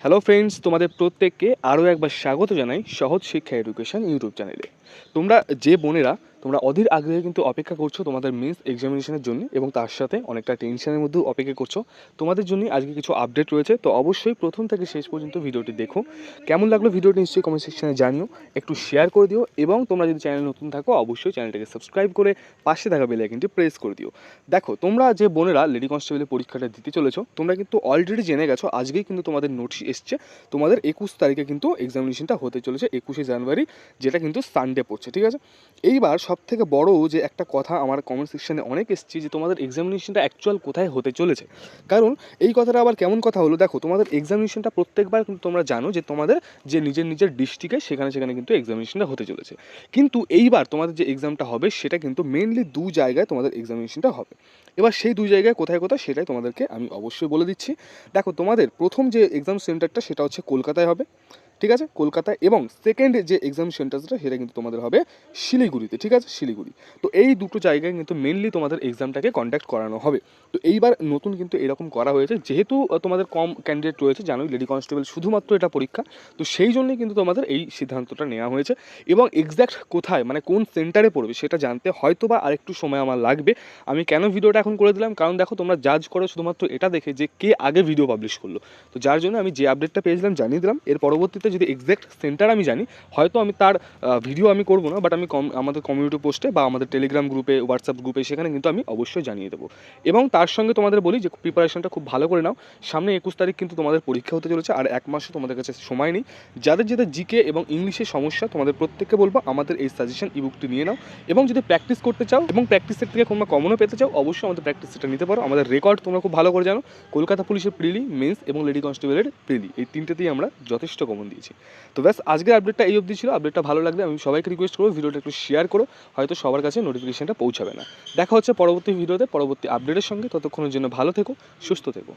Hello friends তোমাদের প্রত্যেককে আরও একবার স্বাগত জানাই সহজ শিক্ষা এডুকেশান ইউটিউব চ্যানেলে। তোমরা যে বোনেরা তোমরা অধীর আগ্রহে কিন্তু অপেক্ষা করছ তোমাদের মেন্স এক্সামিনেশনের জন্য এবং তার সাথে অনেকটা টেনশনের মধ্যেও অপেক্ষা করছ। তোমাদের জন্য আজকে কিছু আপডেট রয়েছে, তো অবশ্যই প্রথম থেকে শেষ পর্যন্ত ভিডিওটি দেখো। কেমন লাগল ভিডিওটি নিশ্চয়ই কমেন্ট সেকশনে জানিও, একটু শেয়ার করে দিও এবং তোমরা যদি চ্যানেল নতুন থাকো, অবশ্যই চ্যানেলটাকে সাবস্ক্রাইব করে পাশে থাকা বেল আইকনটি প্রেস করে দিও। দেখো, তোমরা যে বোনেরা লেডি কনস্টেবলের পরীক্ষাটা দিতে চলেছো, তোমরা কিন্তু অলরেডি জেনে গেছো, আজকেই কিন্তু তোমাদের নোটিশ এসছে, তোমাদের একুশ তারিখে কিন্তু এক্সামিনেশনটা হতে চলেছে, একুশে জানুয়ারি, যেটা কিন্তু সানডে পড়ছে, ঠিক আছে? এইবার সব থেকে বড় যে একটা কথা আমার কমেন্ট সেকশনে অনেক এসছে যে তোমাদের এক্সামিনেশনটা অ্যাকচুয়াল কোথায় হতে চলেছে। কারণ এই কথাটা আবার কেমন কথা হলো? দেখো, তোমাদের এক্সামিনেশনটা প্রত্যেকবার কিন্তু তোমরা জানো যে তোমাদের যে নিজের নিজের ডিস্ট্রিক্টে সেখানে সেখানে কিন্তু এক্সামিনেশনটা হতে চলেছে। কিন্তু এইবার তোমাদের যে এক্সামটা হবে সেটা কিন্তু মেনলি দু জায়গায় তোমাদের এক্সামিনেশনটা হবে। এবার সেই দুই জায়গায় কোথায় কোথায় সেটাই তোমাদেরকে আমি অবশ্যই বলে দিচ্ছি। দেখো, তোমাদের প্রথম যে এক্সাম সেন্টারটা সেটা হচ্ছে কলকাতায় হবে। ঠিক আছে? কলকাতায় এবং সেকেন্ড যে এক্সাম সেন্টারটা সেটা কিন্তু তোমাদের হবে শিলিগুড়িতে, ঠিক আছে? শিলিগুড়ি। তো এই দুটো জায়গায় কিন্তু মেনলি তোমাদের এক্সামটাকে কন্ডাক্ট করানো হবে। তো এইবার নতুন কিন্তু এরকম করা হয়েছে, যেহেতু তোমাদের কম ক্যান্ডিডেট রয়েছে, জানোই লেডি কনস্টেবল শুধুমাত্র এটা পরীক্ষা। তো সেই জন্যই কিন্তু তোমাদের এই সিদ্ধান্তটা নেওয়া হয়েছে। এবং এক্স্যাক্ট কোথায় মানে কোন সেন্টারে পড়বে, সেটা জানতে হয়তো বা আরেকটু সময় আমার লাগবে। আমি কেন ভিডিওটা এখন করে দিলাম? কারণ দেখো, তোমরা জাজ করো শুধুমাত্র এটা দেখে যে কে আগে ভিডিও পাবলিশ করল। তো যার জন্য আমি যে আপডেটটা পেয়েছিলাম, জানিয়ে দিলাম। এর পরবর্তীতে যদি এক্স্যাক্ট সেন্টার আমি জানি, হয়তো আমি তার ভিডিও আমি করব না বাট আমি কম আমাদের কমিউনিটি পোস্টে বা আমাদের টেলিগ্রাম গ্রুপে হোয়াটসঅ্যাপ গ্রুপে সেখানে কিন্তু আমি অবশ্যই জানিয়ে দেবো। এবং তার সঙ্গে তোমাদের বলি যে প্রিপারেশনটা খুব ভালো করে নাও। সামনে একুশ তারিখ কিন্তু তোমাদের পরীক্ষা হতে চলেছে, আর এক মাসও তোমাদের কাছে সময় নেই। যাদের যাদের জিকে এবং ইংলিশের সমস্যা, তোমাদের প্রত্যেককে বলব, আমাদের এই সাজেশন ইবুকটি নিয়ে নাও। এবং যদি প্র্যাকটিস করতে চাও, এবং প্র্যাকটিসের থেকে তোমরা কমনও পেতে চাও, অবশ্যই আমাদের প্র্যাকটিস সেটা নিতে পারো। আমাদের রেকর্ড তোমরা খুব ভালো করে জানো। কলকাতা পুলিশের প্রিলি মেন্স এবং লেডি কনস্টেবলের প্রিলি এই তিনটেতেই আমরা যথেষ্ট কমন দিয়েছি। তো ব্যাস, আজকের আপডেটটা এই অবধি ছিল। আপডেটটা ভালো লাগলে আমি সবাইকে রিকোয়েস্ট করব, ভিডিওটা একটু শেয়ার করো। হয়তো সবার কাছে নোটিফিকেশনটা পৌঁছাবে না। দেখা হচ্ছে পরবর্তী ভিডিওতে পরবর্তী আপডেটের সঙ্গে। ততক্ষণের জন্য ভালো থেকো, সুস্থ থেকো।